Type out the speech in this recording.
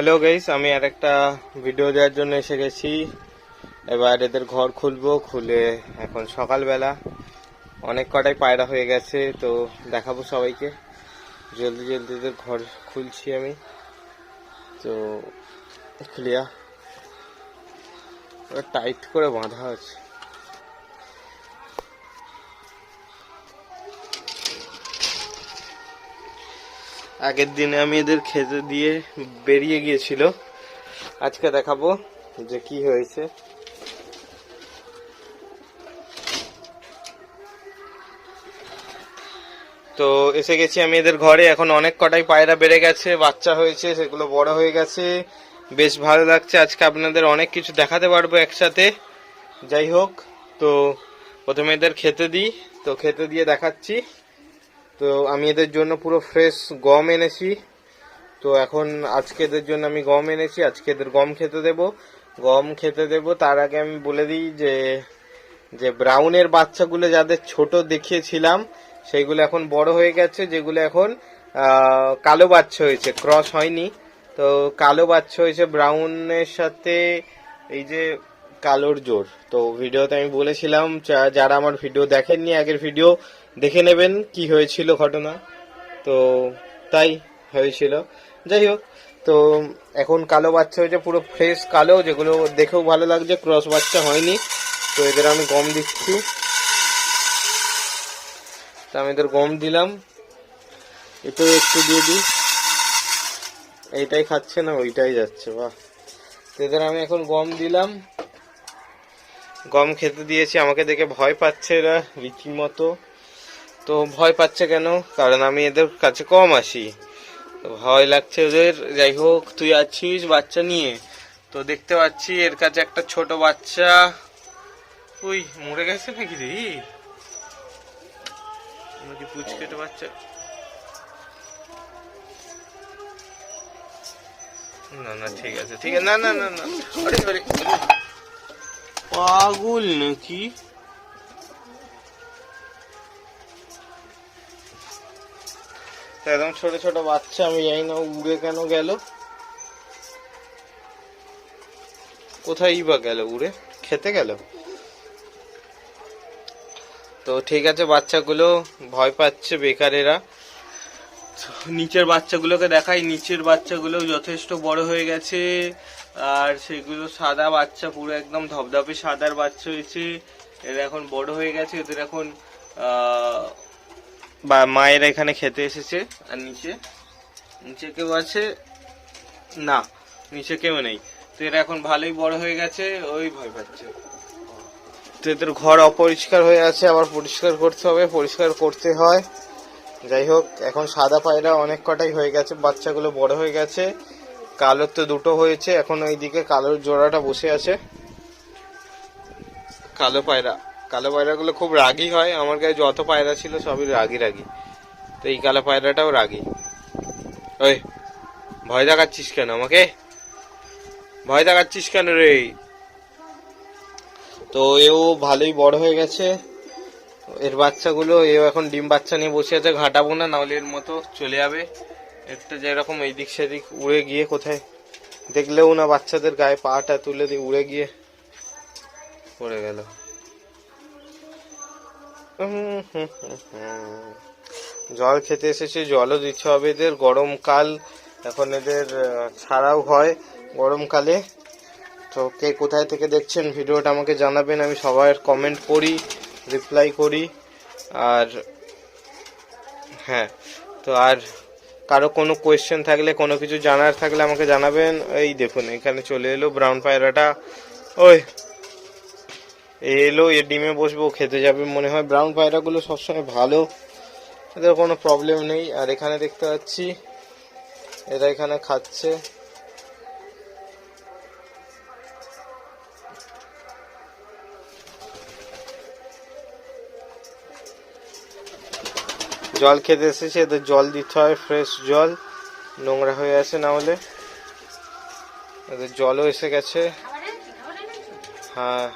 Hello guys আমি আর একটা video দেওয়ার জন্য এসে গেছি। এবার এদের ঘর খুলবো, খুলে এখন সকালবেলা অনেক কটাই পায়রা হয়ে গেছে, তো দেখাবো সবাইকে। জলদি জলদি এদের ঘর খুলছি আমি। তো ক্লিয়ার টাইট করে বাঁধা আছে। আগের দিনে আমি এদের খেতে দিয়ে বেরিয়ে গিয়েছিল। আজকে দেখাবো যে কি হয়েছে। তো এসে গেছি আমি এদের ঘরে। এখন অনেক কটাই পায়রা বেড়ে গেছে, বাচ্চা হয়েছে, সেগুলো বড় হয়ে গেছে। বেশ ভালো লাগছে। আজকে আপনাদের অনেক কিছু দেখাতে পারব একসাথে। যাই হোক, তো প্রথমে এদের খেতে দিই। তো খেতে দিয়ে দেখাচ্ছি। তো আমি এদের জন্য পুরো ফ্রেশ গম এনেছি। তো এখন আজকে এদের জন্য আমি গম এনেছি। আজকে এদের গম খেতে দেব। গম খেতে দেব। তার আগে আমি বলে দিই যে যে ব্রাউনের বাচ্চাগুলো যাদের ছোট দেখিয়েছিলাম, সেইগুলো এখন বড় হয়ে গেছে, যেগুলো এখন কালো বাচ্চা হয়েছে ক্রস হয়নি। তো কালো বাচ্চা হয়েছে ব্রাউনের সাথে, এই যে কালোর জোর। তো ভিডিওতে আমি বলেছিলাম যারা আমার ভিডিও দেখেননি, আগের ভিডিও দেখে নেবেন কি হয়েছিল ঘটনা। তো তাই হয়েছিল। যাই হোক, তো এখন কালো বাচ্চা হয়েছে, পুরো ফ্রেশ কালো, যেগুলো দেখেও ভালো লাগছে ক্রস বাচ্চা হয়নি। তো এদের আমি গম দিচ্ছি। তো আমি এদের গম দিলাম। এতেও একটু দিয়ে দিই। এইটাই খাচ্ছে না, ওইটাই যাচ্ছে, বাহ। এদের আমি এখন গম দিলাম। গম খেতে দিয়েছি, আমাকে দেখে ভয় পাচ্ছে এরা রীতিমতো। তো ভয় পাচ্ছে কেন? কারণ আমি এদের কাছে কম আসি। ভয় লাগছে ওদের, যাই হোক, তুই আছিস বাচ্চা নিয়ে। তো দেখতে পাচ্ছি এর কাছে একটা ছোট বাচ্চা। উই, মরে গেছে নাকি রে? নাকি পুচকেটে বাচ্চা। না না, ঠিক আছে ঠিক আছে। না না না না। পাগল নাকি? একদম ছোট ছোট বাচ্চা, আমি জানি না উড়ে কেন গেল। কোথায় বা গেল উড়ে? খেতে গেল? তো ঠিক আছে, বাচ্চাগুলো ভয় পাচ্ছে বেকারেরা। নিচের বাচ্চাগুলোকে দেখাই, নিচের বাচ্চাগুলো যথেষ্ট বড় হয়ে গেছে। আর সেগুলো সাদা বাচ্চা, পুরো একদম ধপধপে সাদার বাচ্চা হয়েছে। এরা এখন বড় হয়ে গেছে, এদের এখন বা মায়ের এখানে খেতে এসেছে। আর নিচে নিচে কেউ আছে? না, নিচে কেউ নেই। তো এরা এখন ভালোই বড় হয়ে গেছে, ওই ভয় পাচ্ছে। তো এদের ঘর অপরিষ্কার হয়ে আছে, আবার পরিষ্কার করতে হবে, পরিষ্কার করতে হয়। যাই হোক, এখন সাদা পায়রা অনেক কটাই হয়ে গেছে, বাচ্চাগুলো বড় হয়ে গেছে। কালোর তো দুটো হয়েছে, এখন ওইদিকে কালোর জোড়াটা বসে আছে। কালো পায়রা, কালো পায়রাগুলো খুব রাগী হয়, আমার গায়ে যত পায়রা ছিল সবই রাগী রাগী। তো এই কালো পায়রাটাও রাগী। ওই, ভয় দেখাচ্ছিস কেন আমাকে? ভয় দেখাচ্ছিস কেন রে? তো এও ভালোই বড় হয়ে গেছে। এর বাচ্চাগুলো, এও এখন ডিম বাচ্চা নিয়ে বসে আছে, ঘাটাবো না, নাহলে এর মতো চলে যাবে। একটা যেরকম এইদিক সেদিক উড়ে গিয়ে কোথায় দেখলেও না, বাচ্চাদের গায়ে পাটা তুলে দিয়ে উড়ে গিয়ে পড়ে গেল। জল খেতে এসেছে, জলও দিতে হবে এদের। গরমকাল এখন এদের ছাড়াও হয় গরমকালে তো কে কোথায় থেকে দেখছেন ভিডিওটা আমাকে জানাবেন, আমি সবার কমেন্ট করি রিপ্লাই করি। আর হ্যাঁ তো আর কারও কোনো কোয়েশ্চেন থাকলে, কোনো কিছু জানার থাকলে আমাকে জানাবেন। এই দেখুন, এখানে চলে এলো ব্রাউন পায়রাটা। ওই এলো, এ ডিমে বসবো খেতে যাবে মনে হয়। ব্রাউন পায়রাগুলো সবসময় ভালো, এদের কোনো প্রবলেম নেই। আর এখানে দেখতে পাচ্ছি, এরা এখানে খাচ্ছে। জল খেতে এসেছে এদের জল দিতে হয় ফ্রেশ জল। নোংরা হয়ে আছে না হলে। এদের জলও এসে গেছে। হ্যাঁ।